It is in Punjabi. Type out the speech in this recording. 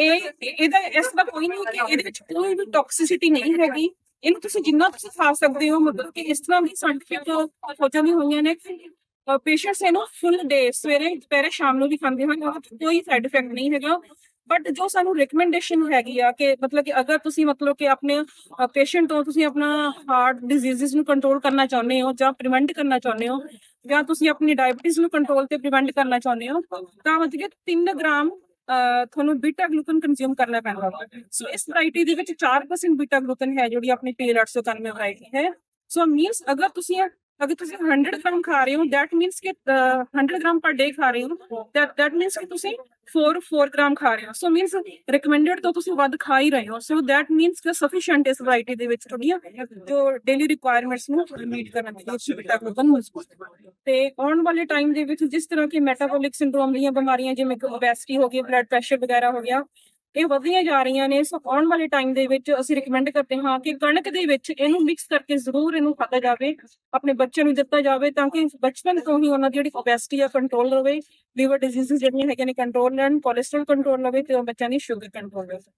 ਇਹ ਇਹਦਾ ਇਸ ਦਾ ਕੋਈ ਨਹੀਂ ਕਿ ਇਹਦੇ ਵਿੱਚ ਕੋਈ ਵੀ ਟੌਕਸਿਸਿਟੀ ਨਹੀਂ ਹੈਗੀ। ਇਹਨੂੰ ਤੁਸੀਂ ਜਿੰਨਾ ਤੁਸੀਂ ਖਾ ਸਕਦੇ ਹੋ ਮਤਲਬ ਕਿ ਇਸ ਤਰ੍ਹਾਂ ਦੀ ਸਾਇੰਟਿਫਿਕ ਖੋਜਾਂ ਵੀ ਹੋਈਆਂ ਨੇ। ਪੇਸ਼ੈਂਟਸ ਇਹਨੂੰ ਫੁੱਲ ਡੇ ਸਵੇਰੇ ਦੁਪਹਿਰੇ ਸ਼ਾਮ ਨੂੰ ਵੀ ਖਾਂਦੇ ਹਨ। ਕੋਈ ਸਾਈਡ ਇਫੈਕਟ ਨਹੀਂ ਹੈਗਾ। ਬਟ ਜੋ ਸਾਨੂੰ ਰეკਮੈਂਡੇਸ਼ਨ ਹੈਗੀ ਆ ਕਿ ਮਤਲਬ ਕਿ ਅਗਰ ਤੁਸੀਂ ਮਤਲਬ ਕਿ ਆਪਣੇ ਪੇਸ਼ੈਂਟ ਤੋਂ ਤੁਸੀਂ ਆਪਣਾ ਹਾਰਟ ਡਿਜ਼ੀਜ਼ਸ ਨੂੰ ਕੰਟਰੋਲ ਕਰਨਾ ਚਾਹੁੰਦੇ ਹੋ ਜਾਂ ਪ੍ਰੀਵੈਂਟ ਕਰਨਾ ਚਾਹੁੰਦੇ ਹੋ ਜਾਂ ਤੁਸੀਂ ਆਪਣੀ ਡਾਇਬੀਟੀਜ਼ ਨੂੰ ਕੰਟਰੋਲ ਤੇ ਪ੍ਰੀਵੈਂਟ ਕਰਨਾ ਚਾਹੁੰਦੇ ਹੋ ਤਾਂ ਮਤਲਬ ਕਿ 3 ਗ੍ਰਾਮ ਤੁਹਾਨੂੰ ਬੀਟਾ ਗਲੂਕਨ ਕੰਜ਼ਿਊਮ ਕਰਨਾ ਪੈਂਦਾ ਸੋ ਇਸ ਵੈਰਾਈਟੀ ਦੇ ਵਿੱਚ 4% ਬੀਟਾ ਗਲੂਕਨ ਹੈ, ਜਿਹੜੀ ਆਪਣੀ ਟੇਲ 891 ਵੈਰਾਈਟੀ ਹੈ। ਸੋ ਮੀਨਸ ਅਗਰ ਤੁਸੀਂ ਅਗਰ ਤੁਸੀਂ 100 ਗ੍ਰਾਮ ਖਾ ਰਹੇ ਹੋ ਦੈਟ ਮੀਨਸ ਕਿ ਅਹ, 100 ਗ੍ਰਾਮ ਪਰ ਡੇ ਖਾ ਰਹੇ ਹੋ ਦੈਟ ਦੈਟ ਮੀਨਸ ਕਿ ਤੁਸੀਂ 4 4 ਗ੍ਰਾਮ ਖਾ ਰਹੇ ਹੋ। ਸੋ ਮੀਨਸ ਰეკਮੈਂਡਡ ਤੋਂ ਤੁਸੀਂ ਵੱਧ ਖਾ ਹੀ ਰਹੇ ਹੋ। ਸੋ ਦੈਟ ਮੀਨਸ ਕਿ ਸਫੀਸ਼ੀਐਂਟ ਇਸ ਵੈਰਾਈਟੀ ਦੇ ਵਿੱਚ ਤੁਹਾਡੀਆਂ ਜੋ ਡੇਲੀ ਰਿਕੁਆਇਰਮੈਂਟਸ ਨੂੰ ਮੀਟ ਕਰਨ ਦੇ ਵਿੱਚ ਬੀਟਾ ਗਲੂਕਨ ਮਜ਼ਬੂਤ ਤੇ ਆਉਣ ਵਾਲੇ ਟਾਈਮ ਦੇ ਵਿੱਚ ਜਿਸ ਤਰ੍ਹਾਂ ਕਿ ਮੈਟਾਬੋਲਿਕ ਸਿੰਡਰੋਮ ਦੀਆਂ ਬਿਮਾਰੀਆਂ ਜਿਵੇਂ ਕਿ ਓਬੈਸਿਟੀ ਹੋ ਗਈ ਬਲੱਡ ਪ੍ਰੈਸ਼ਰ ਵਗੈਰਾ ਹੋ ਗਿਆ ਇਹ ਵਧੀਆਂ ਜਾ ਰਹੀਆਂ ਨੇ, ਸੋ ਆਉਣ ਵਾਲੇ ਟਾਈਮ ਦੇ ਵਿੱਚ ਅਸੀਂ ਰეკਮੈਂਡ ਕਰਦੇ ਹਾਂ ਕਿ ਕਣਕ ਦੇ ਵਿੱਚ ਇਹਨੂੰ ਮਿਕਸ ਕਰਕੇ ਜ਼ਰੂਰ ਇਹਨੂੰ ਖਾਧਾ ਜਾਵੇ, ਆਪਣੇ ਬੱਚਿਆਂ ਨੂੰ ਦਿੱਤਾ ਜਾਵੇ ਤਾਂ ਕਿ ਬਚਪਨ ਤੋਂ ਹੀ ਉਹਨਾਂ ਦੀ ਜਿਹੜੀ ਓਬੈਸਿਟੀ ਆ ਕੰਟਰੋਲ ਰਵੇ ਲੀਵਰ ਡਿਜੀਜ਼ ਜਿਹੜੀਆਂ ਹੈਗੀਆਂ ਨੇ ਕੰਟਰੋਲ ਲੈਣ ਕੋਲੇਸਟ੍ਰੋਲ ਕੰਟਰੋਲ ਰਵੇ ਤੇ ਉਹ ਬੱਚਿਆਂ ਦੀ ਸ਼ੂਗਰ ਕੰਟਰੋਲ ਰਵੇ।